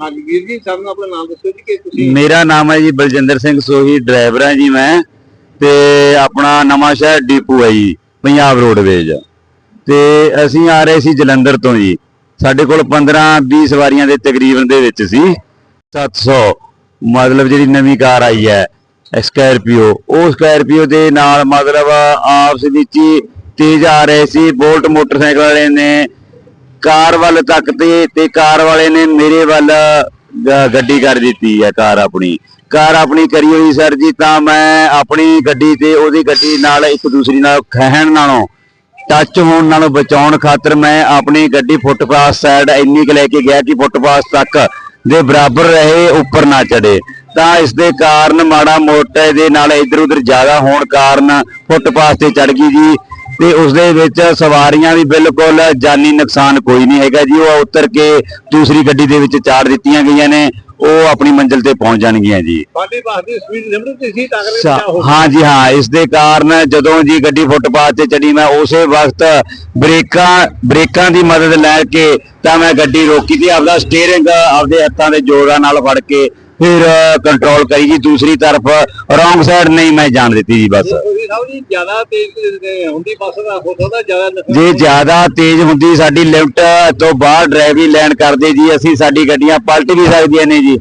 ਹਾਂਜੀ, ਵੀਰ ਜੀ ਸਾਨੂੰ ਆਪਣਾ ਨਾਮ ਦੱਸੋ ਜੀ, ਕਿ ਤੁਸੀਂ ਮੇਰਾ ਨਾਮ ਹੈ ਜੀ ਬਲਜਿੰਦਰ ਸਿੰਘ ਸੋਹੀ, ਡਰਾਈਵਰ ਹਾਂ ਜੀ ਮੈਂ, ਤੇ ਆਪਣਾ ਨਵਾਂ ਸ਼ਹਿਰ ਡੀਪੂ ਹੈ ਜੀ, ਪੰਜਾਬ ਰੋਡਵੇਜ। ਤੇ ਅਸੀਂ ਆ ਰਹੇ ਸੀ ਜਲੰਧਰ ਤੋਂ ਜੀ, ਸਾਡੇ ਕੋਲ 15 20 ਸਵਾਰੀਆਂ ਦੇ ਤਕਰੀਬਨ ਦੇ ਵਿੱਚ ਸੀ 700 ਮਤਲਬ ਜਿਹੜੀ ਨਵੀਂ ਕਾਰ ਆਈ ਹੈ ਸਕਾਰਪੀਓ ਉਹ ਸਕਾਰਪੀਓ ਦੇ ਨਾਲ ਮਤਲਬ ਆਪਸ ਵਿੱਚ ਹੀ ਤੇਜ਼ ਆ ਰਹੇ ਸੀ, ਬੋਲਟ ਮੋਟਰਸਾਈਕਲ ਵਾਲੇ ਨੇ ਕਾਰ ਵੱਲ ਤੱਕ ਤੇ ਤੇ ਕਾਰ ਵਾਲੇ ਨੇ ਮੇਰੇ ਵੱਲ ਗੱਡੀ ਕਰ ਦਿੱਤੀ ਹੈ, ਕਾਰ ਆਪਣੀ। ਕਾਰ ਆਪਣੀ ਕਰੀ ਹੋਈ ਸਰ ਜੀ, ਤਾਂ ਮੈਂ ਆਪਣੀ ਗੱਡੀ ਤੇ ਉਹਦੀ ਗੱਡੀ ਨਾਲ ਇੱਕ ਦੂਸਰੀ ਨਾਲ ਖਹਿਣ ਨਾਲੋਂ ਟੱਚ ਹੋਣ ਨਾਲੋਂ ਬਚਾਉਣ ਖਾਤਰ ਮੈਂ ਆਪਣੀ ਗੱਡੀ ਫੁੱਟਪਾਥ ਸਾਈਡ ਇੰਨੀ ਕੁ ਲੈ ਕੇ ਗਿਆ ਕਿ ਫੁੱਟਪਾਥ ਤੱਕ ਦੇ ਬਰਾਬਰ ਰਹੇ, ਉੱਪਰ ਨਾ ਚੜੇ ਤਾਂ ਇਸ ਦੇ ਕਾਰਨ ਮਾੜਾ ਮੋਟਾ ਦੇ ਨਾਲ ਇਧਰ ਉਧਰ ਜ਼ਿਆਦਾ ਹੋਣ ਕਾਰਨ ਫੁੱਟਪਾਥ ਤੇ ਚੜ ਗਈ ਜੀ। ਤੇ ਉਸ ਦੇ ਵਿੱਚ ਸਵਾਰੀਆਂ ਵੀ ਬਿਲਕੁਲ ਜਾਨੀ ਨੁਕਸਾਨ ਕੋਈ ਨਹੀਂ ਹੈਗਾ ਜੀ। ਉਹ ਉਤਰ ਕੇ ਦੂਸਰੀ ਗੱਡੀ ਦੇ ਵਿੱਚ ਚਾੜ ਦਿੱਤੀਆਂ ਗਈਆਂ ਨੇ। ਉਹ ਆਪਣੀ ਮੰਜ਼ਿਲ ਤੇ ਪਹੁੰਚ ਜਾਣਗੀਆਂ ਜੀ। ਤੁਹਾਡੀ ਬੱਸ ਦੀ ਸਪੀਡ ਲਿਮਟ ਸੀ ਤਾਂ ਕਰਕੇ ਹੋ ਹਾਂ ਜੀ ਹਾਂ ਇਸ ਦੇ ਕਾਰਨ ਜਦੋਂ ਜੀ ਗੱਡੀ ਫੁੱਟਪਾਥ ਤੇ ਚੜੀ ਮੈਂ ਉਸੇ ਵਕਤ ਬ੍ਰੇਕਾਂ ਬ੍ਰੇਕਾਂ ਦੀ ਮਦਦ ਲੈ ਕੇ ਤਾਂ ਮੈਂ ਗੱਡੀ ਰੋਕੀ ਤੇ ਆਪਦਾ ਸਟੀਅਰਿੰਗ ਆਪਦੇ ਹੱਥਾਂ ਦੇ ਜੋਰਾਂ ਨਾਲ ਫੜ ਕੇ ਫਿਰ ਕੰਟਰੋਲ ਕਰੀ ਜੀ। ਦੂਸਰੀ ਤਰਫ ਰੋਂਗ ਸਾਈਡ ਨਹੀਂ ਮੈਂ ਜਾਣ ਦਿੱਤੀ ਜੀ ਬਸ। ਤੁਸੀਂ ਸਾਹਿਬ ਜੀ ਜ਼ਿਆਦਾ ਤੇਜ਼ ਹੁੰਦੀ ਬੱਸ ਦਾ ਹੋ ਸਕਦਾ ਜ਼ਿਆਦਾ ਜੇ ਜ਼ਿਆਦਾ ਤੇਜ਼ ਹੁੰਦੀ ਸਾਡੀ ਲਿਫਟ ਤੋਂ ਬਾਹਰ ਡਰਾਈਵਰੀ ਲੈਣ ਕਰਦੇ ਜੀ ਅਸੀਂ ਸਾਡੀ ਗੱਡੀਆਂ ਪਲਟ ਵੀ ਸਕਦੀਆਂ ਨੇ ਜੀ।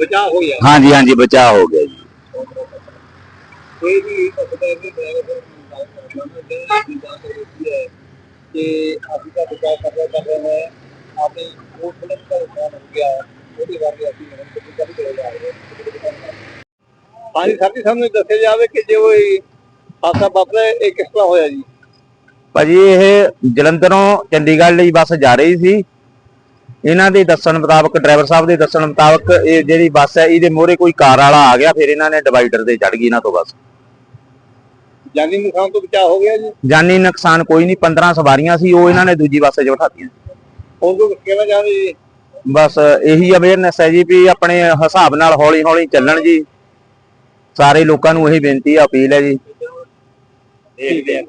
ਬਚਾਅ ਹੋ ਗਿਆ। ਹਾਂਜੀ ਹਾਂਜੀ ਬਚਾਅ ਹੋ ਗਿਆ ਜੀ। ਕੋਈ ਵੀ ਪਤਾ ਹੈ ਕਿ ਡਰਾਈਵਰ ਦੀ ਹੋਈ ਹੈ ਕਿ ਅਸੀਂ ਤਾਂ ਬਚਾਅ ਕਰ ਰਹੇ ਕਰ ਰਹੇ ਹਾਂ। ਆਪਣੀ ਉਹ ਫਿਲਮ ਦਾ ਨੁਕਸਾਨ ਹੋ ਗਿਆ ਉਹਦੇ ਬਾਰੇ ਅਸੀਂ ਹੁਣ ਕੁਝ ਕਰ ਰਹੇ ਹਾਂ। ਹਾਂਜੀ ਸਰ ਜੀ ਸਾਨੂੰ ਦੱਸਿਆ ਜਾਵੇ ਕਿ ਜੇ ਕੋਈ ਹਾਦਸਾ ਵਾਪਰਿਆ ਇਹ ਕਿਸ ਤਰ੍ਹਾਂ ਹੋਇਆ ਜੀ? ਭਾਜੀ ਇਹ ਜਲੰਧਰੋਂ ਚੰਡੀਗੜ੍ਹ ਲਈ ਬੱਸ ਜਾ ਰਹੀ ਸੀ। ਇਹਨਾਂ ਦੇ ਦੱਸਣ ਮੁਤਾਬਕ ਡਰਾਈਵਰ ਸਾਹਿਬ ਦੇ ਦੱਸਣ ਮੁਤਾਬਕ ਇਹ ਜਿਹੜੀ ਬੱਸ ਹੈ ਇਹਦੇ ਮੋਹਰੇ ਕੋਈ ਕਾਰ ਵਾਲਾ ਆ ਗਿਆ ਫਿਰ ਇਹਨਾਂ ਨੇ ਡਿਵਾਈਡਰ ਤੇ ਚੜ ਗਈ ਇਹਨਾਂ ਤੋਂ ਬੱਸ। ਜਾਨੀ ਨੁਕਸਾਨ ਤੋਂ ਬਚਾਅ ਹੋ ਗਿਆ ਜੀ? ਜਾਨੀ ਨੁਕਸਾਨ ਕੋਈ ਨਹੀਂ 15 ਸਵਾਰੀਆਂ ਸੀ ਉਹ ਇਹਨਾਂ ਨੇ ਦੂਜੀ ਬੱਸ 'ਚ ਬਿਠਾਤੀਆਂ। ਹੁਣ ਤੋਂ ਕਹਿਣਾ ਚਾਹੁੰਦੇ ਜੀ? ਬਸ ਇਹੀ ਅਵੇਅਰਨੈਸ ਹੈ ਜੀ ਵੀ ਆਪਣੇ ਹਿਸਾਬ ਨਾਲ ਹੌਲੀ ਹੌਲੀ ਚੱਲਣ ਜੀ। ਸਾਰੇ ਲੋਕਾਂ ਨੂੰ ਇਹੀ ਬੇਨਤੀ ਹੈ ਅਪੀਲ ਹੈ ਜੀ। ਦੇਖਦੇ ਹਾਂ